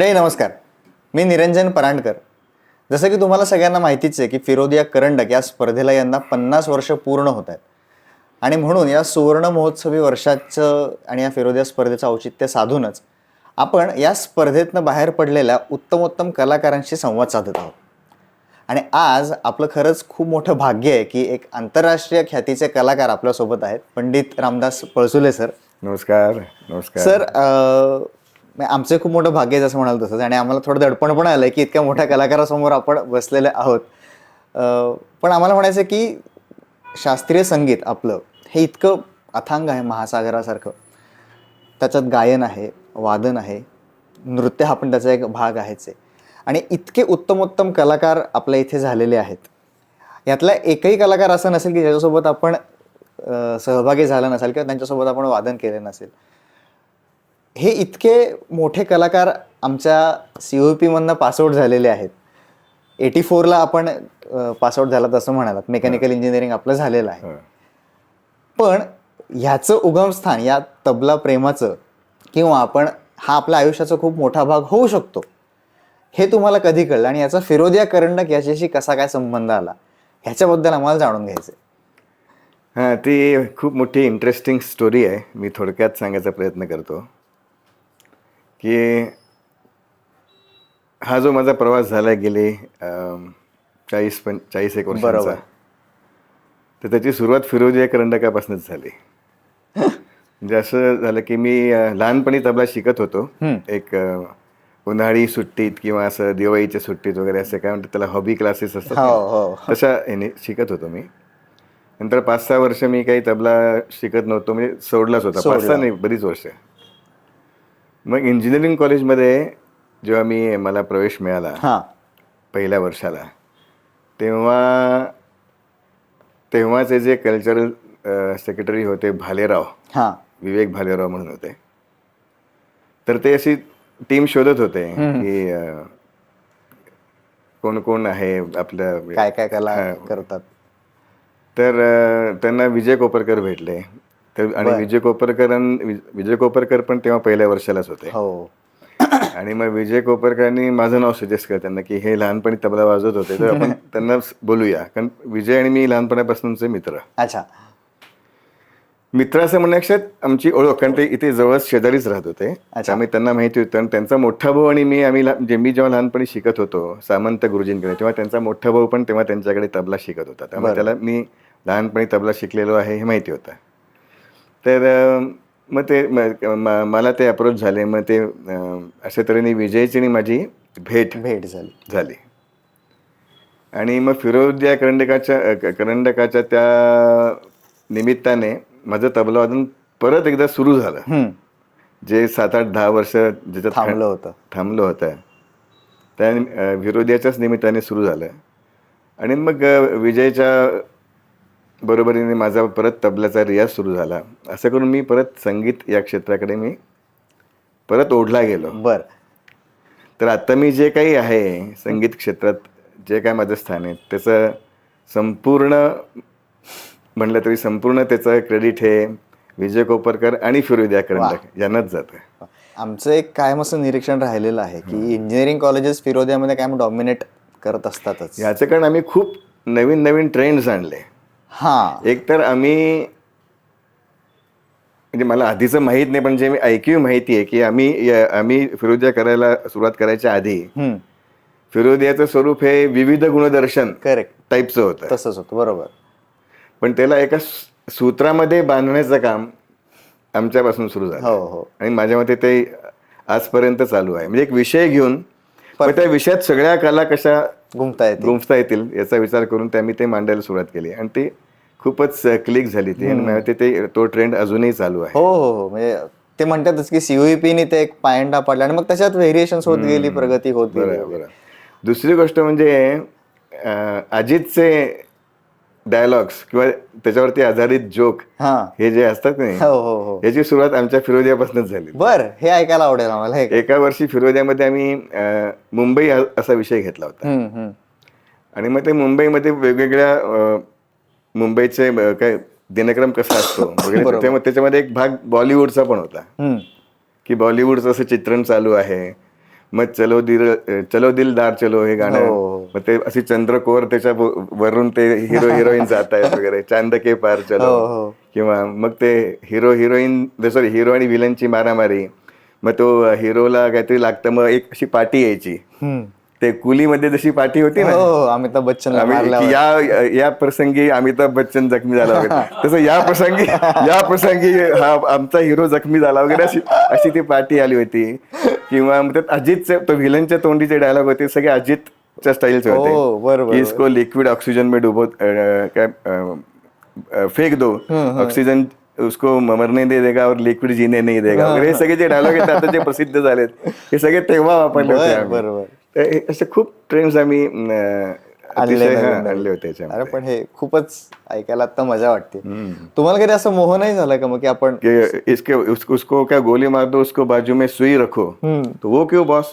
मंडळी नमस्कार. मी निरंजन परांडकर. जसं की तुम्हाला सगळ्यांना माहितीच आहे की फिरोदिया करंडक या स्पर्धेला यंदा पन्नास वर्ष पूर्ण होत आहेत. आणि म्हणून या सुवर्ण महोत्सवी वर्षाचं आणि या फिरोदिया स्पर्धेचं औचित्य साधूनच आपण या स्पर्धेतनं बाहेर पडलेल्या उत्तमोत्तम कलाकारांशी संवाद साधत आहोत. आणि आज आपलं खरंच खूप मोठं भाग्य आहे की एक आंतरराष्ट्रीय ख्यातीचे कलाकार आपल्यासोबत आहेत. पंडित रामदास पळसुले सर. नमस्कार नमस्कार. सर आमचं खूप मोठं भाग्य आहे जसं म्हणाल तसंच. आणि आम्हाला थोडं दडपण पण आलं की इतक्या मोठ्या कलाकारासमोर आपण बसलेले आहोत. पण आम्हाला म्हणायचं की शास्त्रीय संगीत आपलं हे इतकं अथांग आहे महासागरासारखं. त्याच्यात गायन आहे वादन आहे नृत्य हा पण त्याचा एक भाग आहेच आहे. आणि इतके उत्तमोत्तम कलाकार आपल्या इथे झालेले आहेत. यातला एकही कलाकार असा नसेल की ज्याच्यासोबत आपण सहभागी झाला नसेल किंवा त्यांच्यासोबत आपण वादन केलं नसेल. हे इतके मोठे कलाकार आमच्या सी ओ पीमधनं पासआउट झालेले आहेत. एटी फोरला आपण पासआउट झाला असं म्हणालात. मेकॅनिकल इंजिनिअरिंग आपलं झालेलं आहे. पण ह्याचं उगमस्थान या तबला प्रेमाचं किंवा आपण हा आपल्या आयुष्याचा खूप मोठा भाग होऊ शकतो हे तुम्हाला कधी कळलं? आणि याचा फिरोदिया करंडक याच्याशी कसा काय संबंध आला? ह्याच्याबद्दल आम्हाला जाणून घ्यायचं हां ती खूप मोठी इंटरेस्टिंग स्टोरी आहे. मी थोडक्यात सांगायचा प्रयत्न करतो. की हा जो माझा प्रवास झाला गेले चाळीस पण चाळीस एक वर्षांचा. तर त्याची सुरुवात फिरोजिया करंडकापासूनच झाली. म्हणजे असं झालं की मी लहानपणी तबला शिकत होतो. एक उन्हाळी सुट्टीत किंवा असं दिवाळीच्या सुट्टीत वगैरे असं काय म्हणतात त्याला हॉबी क्लासेस असतात हो ना. हो. तशा ह्याने शिकत होतो मी. नंतर पाच सहा वर्ष मी काही तबला शिकत नव्हतो म्हणजे सोडलाच होता. पाच सहा नाही बरीच वर्ष. मग इंजिनिअरिंग कॉलेजमध्ये जेव्हा मी मला प्रवेश मिळाला हां. पहिल्या वर्षाला तेव्हा तेव्हाचे जे कल्चरल सेक्रेटरी होते भालेराव हां. विवेक भालेराव म्हणून होते. तर ते अशी टीम शोधत होते की कोण कोण आहे आपलं काय काय कला करतात? तर त्यांना विजय कोपरकर भेटले. तर आणि विजय कोपरकर विजय कोपरकर पण तेव्हा पहिल्या वर्षालाच होते. हो. आणि मग विजय कोपरकरांनी माझं नाव सजेस्ट केलं त्यांना की हे लहानपणी तबला वाजवत होते. तर आपण त्यांना बोलूया. कारण विजय आणि मी लहानपणापासूनचे मित्र. अच्छा. मित्र असं म्हणण्यापेक्षा आमची ओळख कारण ते इथे जवळच शेजारीच राहत होते. त्यामुळे त्यांना माहिती होतं. आणि त्यांचा मोठा भाऊ आणि मी आम्ही म्हणजे मी जेव्हा लहानपणी शिकत होतो सामंत गुरुजींकडे तेव्हा त्यांचा मोठा भाऊ पण तेव्हा त्यांच्याकडे तबला शिकत होता. त्यामुळे त्याला मी लहानपणी तबला शिकलेलो आहे हे माहिती होतं. तर मग ते म- मला ते अप्रोच झाले. मग ते अशा तऱ्हेने विजयची आणि माझी भेट भेट झाली. झाली. आणि मग फिरोदिया करंडकाच्या अ, क- करंडकाच्या त्या निमित्ताने माझं तबलावादन परत एकदा सुरू झालं. जे सात आठ दहा वर्ष ज्याच्यात थांबलं होतं. थांबलं होतं. त्या विरोध्याच्याच निमित्ताने सुरू झालं. आणि मग विजयच्या बरोबरीने माझा परत तबल्याचा रियाज सुरू झाला. असं करून मी परत संगीत या क्षेत्राकडे मी परत ओढला गेलो. बर. तर आता मी जे काही आहे संगीत क्षेत्रात जे काय माझं स्थान आहे त्याचं संपूर्ण म्हणलं तरी संपूर्ण त्याचं क्रेडिट हे विजय कोपरकर आणि फिरोदिया करंडक यांनाच जातं. आमचं एक कायम असं निरीक्षण राहिलेलं आहे की इंजिनिअरिंग कॉलेजेस फिरोदियामध्ये कायम डॉमिनेट करत असतातच. याचं कारण आम्ही खूप नवीन नवीन ट्रेंड्स आणले. हां. एक तर आम्ही म्हणजे मला आधीचं माहीत नाही पण जे मी ऐकीव माहिती आहे की आम्ही आम्ही फिरोदिया करायला सुरुवात करायच्या आधी फिरोदियाचं स्वरूप हे विविध गुणदर्शन करेक्ट टाईपचं होतं. तसंच होतं बरोबर. पण त्याला एका सूत्रामध्ये बांधण्याचं काम आमच्यापासून सुरू झालं. हो हो. आणि माझ्या मते ते आजपर्यंत चालू आहे. म्हणजे एक विषय घेऊन त्या विषयात सगळ्या कला कशा गुंफता येते. गुंफता येतील याचा विचार करून ते आम्ही ते मांडायला सुरुवात केली. आणि ती खूपच क्लिक झाली ती. आणि ते तो ट्रेंड अजूनही चालू आहे. हो हो हो. म्हणजे ते म्हणतातच की सीओईपी ने ते एक पायंडा पडला आणि मग त्याच्यात व्हेरिएशन होत गेली प्रगती होत गेली दुसरी गोष्ट म्हणजे अजितचे डायलॉग्स किंवा त्याच्यावरती आधारित जोक हा. जे असतात नाही हो हो हो. याची सुरुवात आमच्या फिरोदियापासूनच झाली. बर हे ऐकायला आवडेल आम्हाला एका वर्षी फिरोदियामध्ये आम्ही मुंबई असा विषय घेतला होता. आणि मग ते मुंबईमध्ये वेगवेगळ्या मुंबईचे काय दिनक्रम कसा असतो वगैरे त्याच्यामध्ये एक भाग बॉलिवूडचा पण होता. की बॉलिवूडचं असं चित्रण चालू आहे. मग चलो दिल चलो दिलदार चलो हे गाणं. हो. मग ते अशी चंद्रकोर त्याच्या वरून ते हिरो हिरोईन जात आहेत वगैरे. चांद के पार हो, चलो. हो. किंवा मग ते हिरो हिरोईन सॉरी हिरो आणि विलनची मारामारी. मग तो हिरोला काहीतरी लागतं. मग एक अशी पाठी यायची. ते कुलीमध्ये जशी पाठी होती ना. हो अमिताभ बच्चन या या प्रसंगी अमिताभ बच्चन जखमी झाला वगैरे. तसं या प्रसंगी या प्रसंगी हा आमचा हिरो जखमी झाला वगैरे अशी अशी ती पार्टी आली होती. किंवा मग त्यात अजितचे तो व्हिलनच्या तोंडीचे डायलॉग होते सगळे अजितच्या स्टाईलचे हो, होते. बरोबर, इसको लिक्विड ऑक्सीजन में डुबो काय फेक दो. ऑक्सीजन उसको मरने दे देगा और लिक्विड जीने नहीं देगा. वगैरे हे सगळे जे डायलॉग आहेत आता जे प्रसिद्ध झालेत हे सगळे तेव्हा वापरले होते. बरोबर. असे खूप ट्रेंड्स आम्ही आणले होते अरे पण हे खूपच ऐकायला आता मजा वाटते. तुम्हाला कधी असं मोह नाही झालं का मग की आपण इसके उसको क्या गोली मार दो उसको बाजू में सुई रखो. तो वो क्यों बॉस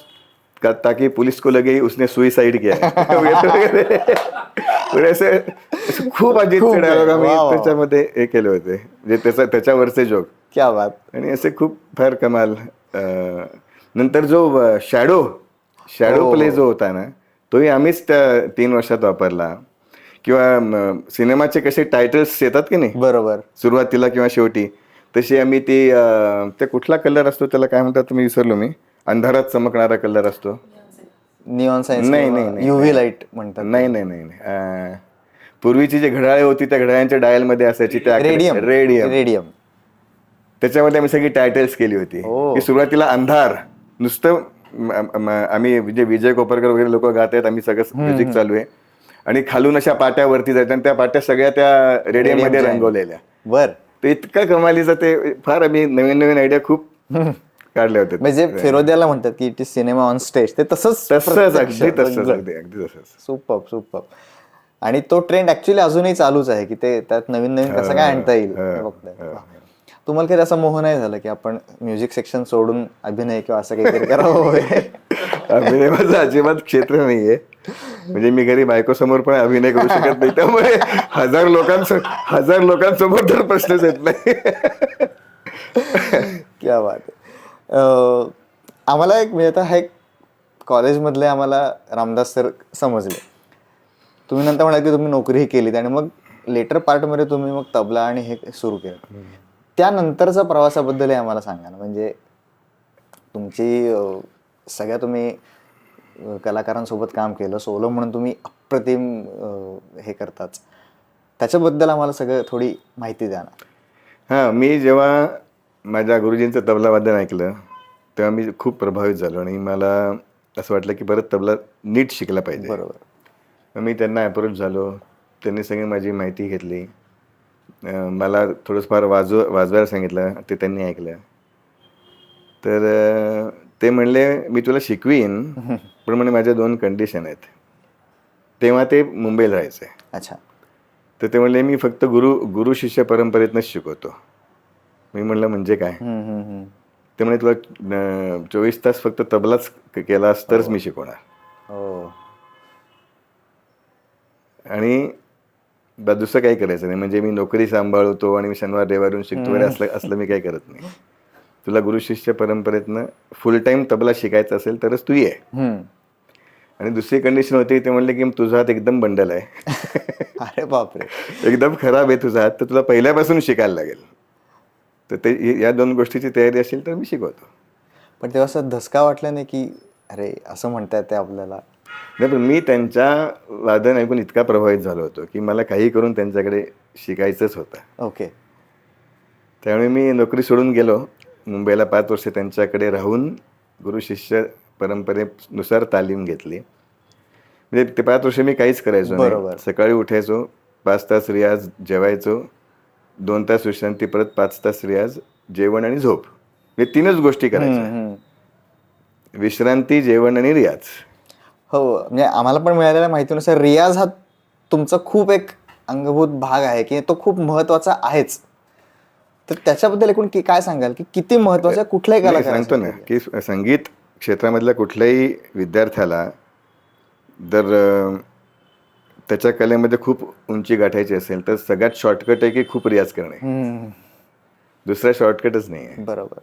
का ताकि पुलिस को लगे उसने सुइसाइड किया है. असे खूप अजितचे. डायलॉग आम्ही. त्याच्यामध्ये हे केले होते. जे त्याचा त्याच्यावरचे जोक क्या बात. आणि असे खूप फार कमाल नंतर जो शॅडो शॅडो. प्ले जो होता ना तोही आम्हीच त्या तीन वर्षात वापरला. किंवा सिनेमाचे कसे टायटल्स येतात की नाही? बरोबर. सुरुवातीला किंवा शेवटी. तशी आम्ही ती ते कुठला कलर असतो त्याला काय म्हणतात मी विसरलो मी. अंधारात चमकणारा कलर असतो. निऑन सायन्स नाही, नाही, नाही. युव्ही लाइट म्हणतात. नाही नाही नाही नाही. पूर्वीची जी घड्याळे होती त्या घड्याळ्यांच्या डायलमध्ये असायची त्या रेडियम रेडियम रेडियम त्याच्यामध्ये आम्ही सगळी टायटल्स केली होती. हो. की सुरुवातीला अंधार. नुसतं आम्ही म्हणजे विजय कोपरकर वगैरे लोक गात आहेत आम्ही सगळं म्युझिक चालू आहे. आणि खालून अशा पाट्या वरती जायच्या आणि त्या पाट्या सगळ्या त्या रेडियममध्ये Radium रंगवलेल्या. बर. ते इतकं कमालीचं ते फार आम्ही नवीन नवीन आयडिया खूप काढल्या होत्या म्हणजे फिरोद्याला म्हणतात की it is cinema on stage ते तसंच तसंच अगदी तसंच अगदी अगदी तसंच सुपर सुपर आणि तो ट्रेंड ऍक्च्युली अजूनही चालूच आहे की ते त्यात नवीन नवीन कसं काय आणता येईल. तुम्हाला कधी असा मोह नाही झाला की आपण म्युझिक सेक्शन सोडून अभिनय किंवा असं काहीतरी करावं? अभिनय माझं अजिबात क्षेत्र नाहीये. म्हणजे मी घरी बायको समोर पण अभिनय करू शकत नाही त्यामुळे हजार लोकांसमोर हजार लोकांसमोर तर प्रश्नच येत नाही. क्या बात आम्हाला एक म्हणजे आता हा एक कॉलेजमधले आम्हाला रामदास सर समजले. तुम्ही नंतर म्हणाल की तुम्ही नोकरीही केलीत आणि मग लेटर पार्टमध्ये तुम्ही मग तबला आणि हे सुरू केलं. त्यानंतरचा प्रवासाबद्दलही आम्हाला सांगा ना. म्हणजे तुमची अं, सगळ्या तुम्ही अं, कलाकारांसोबत काम केलं सोलो म्हणून तुम्ही अप्रतिम अं, हे करताच त्याच्याबद्दल आम्हाला सगळं थोडी माहिती द्या ना. हां मी जेव्हा माझ्या गुरुजींचं तबला वादन ऐकलं तेव्हा मी खूप प्रभावित झालो आणि मला असं वाटलं की परत तबला नीट शिकला पाहिजे. बरोबर. मग मी त्यांना अप्रोच झालो त्यांनी सगळी माझी माहिती घेतली. मला थोडंसं वाजव वाजवायला सांगितलं ते त्यांनी ऐकलं. तर ते म्हणले मी तुला शिकवीन पण म्हणे माझ्या दोन कंडिशन आहेत. तेव्हा ते मुंबईला राहायचे. अच्छा. तर ते म्हणले मी फक्त गुरु गुरु शिष्य परंपरेतनंच शिकवतो. मी म्हणलं म्हणजे काय. ते म्हणे तुला चोवीस तास फक्त तबलाच केलास तरच मी शिकवणार. हो. आणि दुसरं काही करायचं नाही. म्हणजे मी नोकरी सांभाळतो आणि मी शनिवार रविवारून शिकतो वगैरे असलं असलं मी काही करत नाही. तुला गुरु शिष्य परंपरेतनं फुल टाईम तबला शिकायचं असेल तरच तू ये. आणि दुसरी कंडिशन होती ते म्हणले की तुझा हात एकदम बंडल आहे. अरे बापरे. एकदम खराब आहे तुझा हात तर तुला पहिल्यापासून शिकायला लागेल. तर ते या दोन गोष्टीची तयारी असेल तर मी शिकवतो. पण तेव्हा असं धसका वाटला नाही की अरे असं म्हणतायत ते आपल्याला. नाही पण मी त्यांच्या वादन ऐकून इतका प्रभावित झालो होतो की मला काही करून त्यांच्याकडे शिकायचंच होतं. ओके. त्यामुळे मी नोकरी सोडून गेलो मुंबईला पाच वर्ष त्यांच्याकडे राहून गुरु शिष्य परंपरेनुसार तालीम घेतली. म्हणजे ते पाच वर्ष मी काहीच करायचो बरोबर. सकाळी उठायचो पाच तास रियाज जेवायचो दोन तास विश्रांती परत पाच तास रियाज जेवण आणि झोप. हे तीनच गोष्टी करायच्या. हम्म. विश्रांती जेवण आणि रियाज. हो म्हणजे आम्हाला पण मिळालेल्या माहितीनुसार रियाज हा तुमचा खूप एक अंगभूत भाग आहे की तो खूप महत्त्वाचा आहेच. तर त्याच्याबद्दल एकूण की काय सांगाल की किती महत्त्वाचा कुठल्याही कलाकार सांगतो ना की संगीत क्षेत्रामधल्या कुठल्याही विद्यार्थ्याला जर त्याच्या कलेमध्ये खूप उंची गाठायची असेल तर सगळ्यात शॉर्टकट आहे की खूप रियाज करणे. दुसरा शॉर्टकटच नाही आहे बरोबर.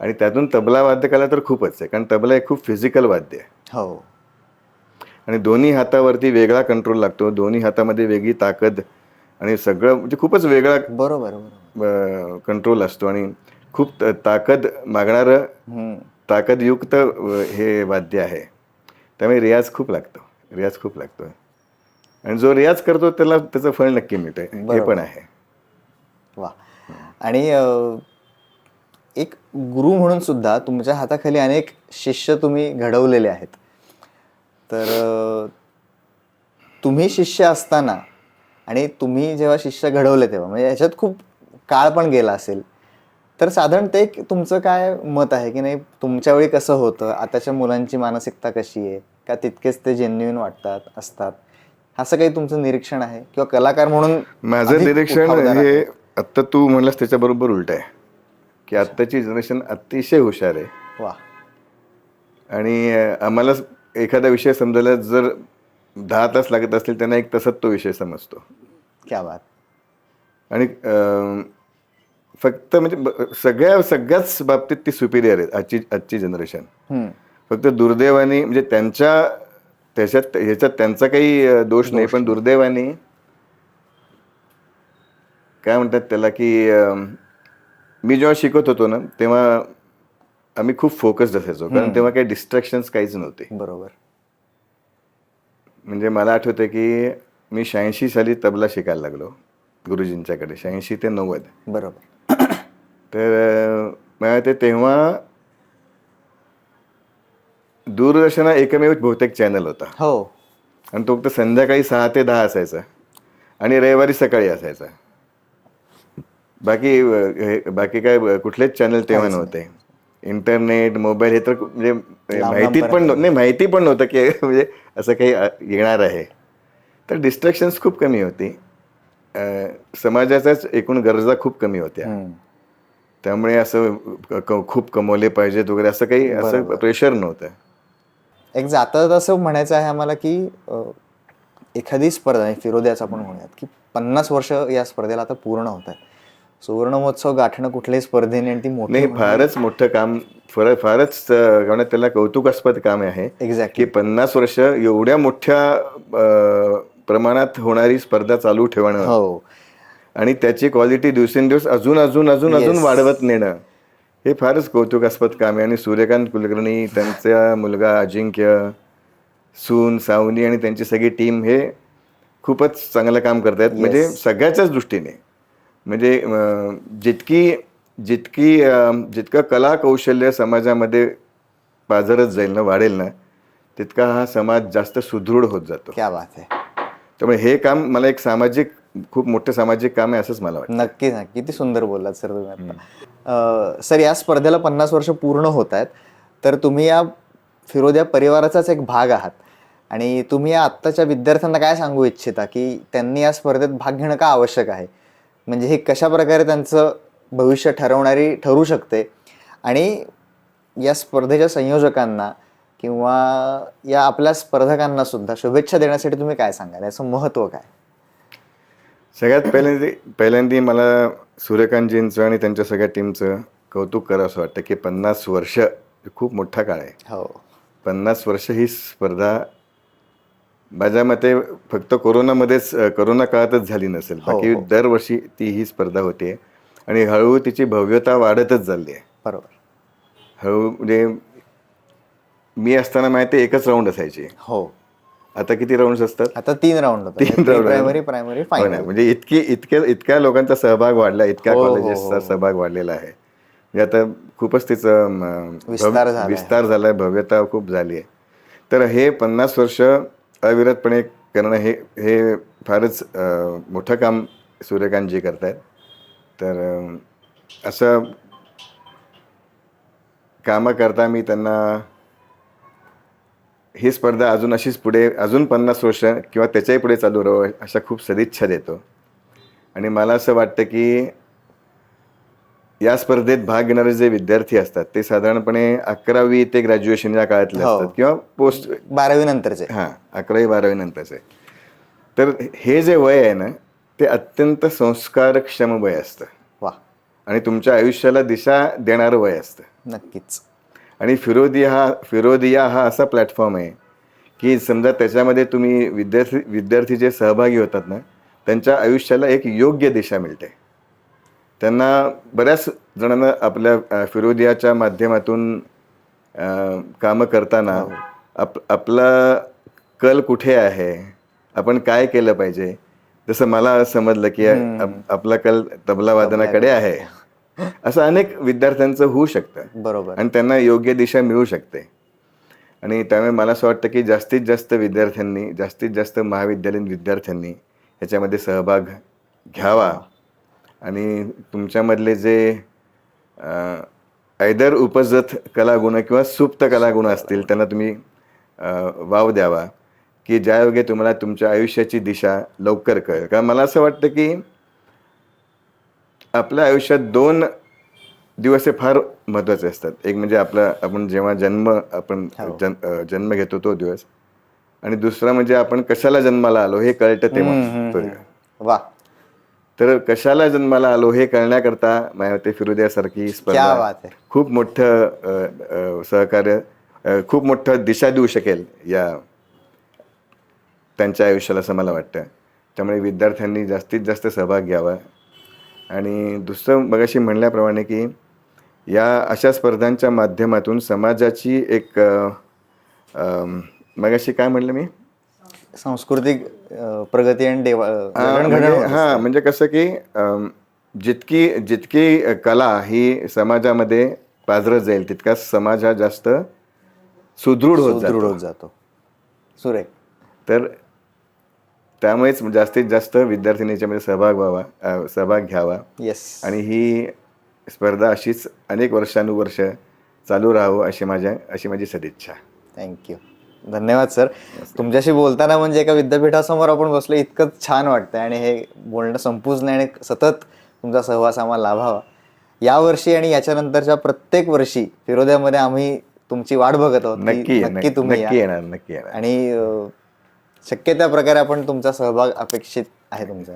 आणि त्यातून तबला वाद्यकला तर खूपच आहे कारण तबला हे खूप फिजिकल वाद्य आहे. हो. आणि दोन्ही हातावरती वेगळा कंट्रोल लागतो. दोन्ही हातामध्ये वेगळी ताकद आणि सगळं म्हणजे खूपच वेगळा बरोबर बरोबर. कंट्रोल असतो. आणि खूप ताकद मागणारं. ताकदयुक्त हे वाद्य आहे. त्यामुळे रियाज खूप लागतो. रियाज खूप लागतो. आणि जो रियाज करतो त्याला त्याचं फळ नक्की मिळतंय. हे. पण आहे. वा. आणि एक गुरु म्हणून सुद्धा तुमच्या हाताखाली अनेक शिष्य तुम्ही घडवलेले आहेत. तर तुम्ही शिष्य असताना आणि तुम्ही जेव्हा शिष्य घडवले तेव्हा म्हणजे याच्यात खूप काळ पण गेला असेल तर साधारण ते तुमचं काय मत आहे की नाही? तुमच्या वेळी कसं होतं? आताच्या मुलांची मानसिकता कशी आहे? का तितकेच ते जेन्युइन वाटतात असतात? असं काही तुमचं निरीक्षण आहे? किंवा कलाकार म्हणून माझं निरीक्षण हे. आत्ता तू म्हणलास त्याच्याबरोबर उलट आहे. की आत्ताची जनरेशन अतिशय हुशार आहे. वा आणि आम्हाला एखादा विषय समजायला जर दहा तास लागत असतील त्यांना एक तासात तो विषय समजतो. क्या बात. आणि अं, फक्त म्हणजे ब- सगळ्या सगळ्याच बाबतीत ती सुपिरियर आहेत आजची आजची जनरेशन हम्म. फक्त दुर्दैवाने म्हणजे त्यांच्या त्याच्यात ह्याच्यात त्यांचा काही अं, दोष नाही पण दुर्दैवाने काय म्हणतात त्याला की अं, मी जेव्हा शिकत होतो ना तेव्हा आम्ही खूप फोकस्ड असायचो. कारण तेव्हा काही डिस्ट्रॅक्शन्स काहीच नव्हते. बरोबर. म्हणजे मला आठवतं की मी शहाऐंशी साली तबला शिकायला लागलो गुरुजींच्याकडे. शहाऐंशी ते नव्वद. बरोबर. तर मला ते तेव्हा दूरदर्शना एकमेव बहुतेक चॅनल होता. हो. आणि तो फक्त संध्याकाळी सहा ते दहा असायचा. आणि रविवारी सकाळी असायचा. बाकी हे- बाकी काय कुठलेच चॅनल तेव्हा नव्हते. इंटरनेट मोबाईल हे तर म्हणजे माहिती पण नाही माहिती पण नव्हतं की म्हणजे असं काही येणार आहे. तर डिस्ट्रॅक्शन्स खूप कमी होती. समाजाच्याच एकूण गरजा खूप कमी होत्या. त्यामुळे असं खूप कमवले पाहिजेत वगैरे असं काही असं प्रेशर नव्हतं. एक जाता असं म्हणायचं आहे आम्हाला की एखादी स्पर्धा फिरोद्याचं आपण म्हणूयात की पन्नास वर्ष या स्पर्धेला आता पूर्ण होत आहे. सुवर्ण महोत्सव गाठणं कुठल्याही स्पर्धेने आणि ती मोठी नाही फारच मोठं काम फार फारच कारण त्याला कौतुकास्पद काम आहे. एक्झॅक्टली की पन्नास वर्ष एवढ्या मोठ्या प्रमाणात होणारी स्पर्धा चालू ठेवणं. हो. आणि त्याची क्वालिटी दिवसेंदिवस अजून अजून अजून अजून वाढवत नेणं. हे फारच कौतुकास्पद काम आहे. आणि सूर्यकांत कुलकर्णी त्यांचा मुलगा अजिंक्य सून सावनी आणि त्यांची सगळी टीम हे खूपच चांगलं काम करतायत. म्हणजे सगळ्याच्याच दृष्टीने. म्हणजे जितकी जितकी जितकं कला कौशल्य समाजामध्ये पाझरत जाईल ना वाढेल ना तितका हा समाज जास्त सुदृढ होत जातो. क्या बात आहे त्यामुळे हे काम मला एक सामाजिक खूप मोठं सामाजिक काम आहे असंच मला वाटतं. नक्कीच ना किती सुंदर बोललात सर तुम्ही आता. सर या स्पर्धेला पन्नास वर्ष पूर्ण होत आहेत. तर तुम्ही या फिरोद्या परिवाराचाच एक भाग आहात. आणि तुम्ही या आत्ताच्या विद्यार्थ्यांना काय सांगू इच्छिता की त्यांनी या स्पर्धेत भाग घेणं का आवश्यक आहे? म्हणजे हे कशा प्रकारे त्यांचं भविष्य ठरवणारी ठरू शकते? आणि या स्पर्धेच्या संयोजकांना किंवा या आपल्या स्पर्धकांना सुद्धा शुभेच्छा देण्यासाठी तुम्ही काय सांगाल? याचं महत्त्व काय? सगळ्यात पहिल्यांदा पहिल्यांदा मला सूर्यकांतजींचं आणि त्यांच्या सगळ्या टीमचं कौतुक करावं असं वाटतं की पन्नास वर्ष खूप मोठा काळ आहे. हो. पन्नास वर्ष ही स्पर्धा माझ्या मते फक्त कोरोनामध्येच कोरोना काळातच झाली नसेल. हो, बाकी हो. दरवर्षी ती ही स्पर्धा होते. आणि हळूहळू तिची भव्यता वाढतच चालली आहे. बरोबर. हळू म्हणजे मी असताना माहिती एकच राऊंड असायची. हो. आता किती राऊंड असतात? आता तीन राऊंड तीन आहे. प्रायमरी प्रायमरी फायनल म्हणजे इतकी इतक्या इतक्या लोकांचा सहभाग वाढला इतक्या कॉलेजेसचा हो. सहभाग वाढलेला आहे. म्हणजे आता खूपच तिचं विस्तार झालाय. विस्तार झालाय भव्यता खूप झाली आहे. तर हे पन्नास वर्ष अविरतपणे करणं हे हे फारच मोठं काम सूर्यकांतजी आहेत तर असं कामं करता मी त्यांना ही स्पर्धा अजून अशीच पुढे अजून पन्नास वर्ष किंवा त्याच्याही पुढे चालू राहावं अशा खूप सदिच्छा देतो. आणि मला असं वाटतं की या स्पर्धेत भाग घेणारे जे विद्यार्थी असतात ते साधारणपणे अकरावी ते ग्रॅज्युएशन या काळातले हो. असतात किंवा पोस्ट बारावी नंतरचे. हां अकरावी बारावी नंतरचे. तर हे जे वय आहे ना ते अत्यंत संस्कारक्षम वय असतं. वा. आणि तुमच्या आयुष्याला दिशा देणारं वय असतं. नक्कीच. आणि फिरोदिया हा फिरोदिया हा असा प्लॅटफॉर्म आहे की समजा त्याच्यामध्ये तुम्ही विद्यार्थी विद्यार्थी जे सहभागी होतात ना त्यांच्या आयुष्याला एक योग्य दिशा मिळते. त्यांना बऱ्याच जणांना आपल्या फिरोदियाच्या माध्यमातून कामं करताना आप आपला कल कुठे आहे? आपण काय केलं पाहिजे? जसं मला समजलं की आप- आपला कल तबला वादनाकडे. आहे. असं अनेक विद्यार्थ्यांचं होऊ शकतं. बरोबर. आणि त्यांना योग्य दिशा मिळू शकते. आणि त्यामुळे मला असं वाटतं की जास्तीत जास्त विद्यार्थ्यांनी जास्तीत जास्त महाविद्यालयीन विद्यार्थ्यांनी ह्याच्यामध्ये सहभाग घ्यावा. आणि तुमच्यामधले जे ऐदर उपजत कलागुण किंवा सुप्त कलागुण असतील त्यांना तुम्ही वाव द्यावा की ज्यायोगे तुम्हाला तुमच्या आयुष्याची दिशा लवकर कळेल. कारण मला असं वाटतं की आपल्या आयुष्यात दोन दिवस हे फार महत्त्वाचे असतात. एक म्हणजे आपला आपण जेव्हा जन्म आपण जन अं, जन्म घेतो तो दिवस. आणि दुसरा म्हणजे आपण कशाला जन्माला आलो हे कळतं तेव्हा. तो. वा. तर कशाला जन्माला आलो हे कळण्याकरता मायावती फिरोद्यासारखी क्या स्पर्धा बात आहे. खूप मोठं अ, अ, सहकार्य अ, खूप मोठं दिशा देऊ शकेल या त्यांच्या आयुष्याला असं मला वाटतं. त्यामुळे विद्यार्थ्यांनी जास्तीत जास्त सहभाग घ्यावा. आणि दुसरं मगाशी म्हणल्याप्रमाणे की या अशा स्पर्धांच्या माध्यमातून समाजाची एक अ, अम, मगाशी काय म्हणलं मी? सांस्कृतिक प्रगती आणि देवा हा, म्हणजे म्हणजे कसं की जितकी जितकी कला ही समाजामध्ये पाझरत जाईल तितकाच समाज हा जास्त सुदृढ होत सुदृढ जातो होत जातो. सुरेख. तर त्यामुळेच जास्तीत जास्त विद्यार्थ्यांनी याच्यामध्ये सहभाग व्हावा सहभाग घ्यावा. येस आणि ही स्पर्धा अशीच अनेक वर्षानुवर्ष चालू राहावं अशी माझ्या अशी माझी सदिच्छा. थँक्यू धन्यवाद सर. तुमच्याशी बोलताना म्हणजे एका विद्यापीठासमोर आपण बसलो इतकं छान वाटतं आणि हे बोलणं संपूच नाही आणि सतत तुमचा सहवास आम्हाला लाभावा. यावर्षी आणि याच्यानंतरच्या प्रत्येक वर्षी फिरोद्यामध्ये आम्ही तुमची वाट बघत आहोत नक्की नक्की तुम्ही येणार नक्की येणार. आणि शक्य त्या प्रकारे आपण तुमचा सहभाग अपेक्षित आहे तुमचा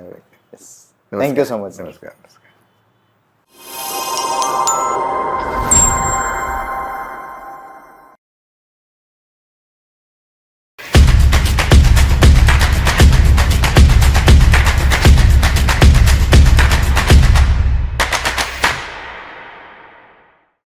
थँक्यू सो मच नमस्कार.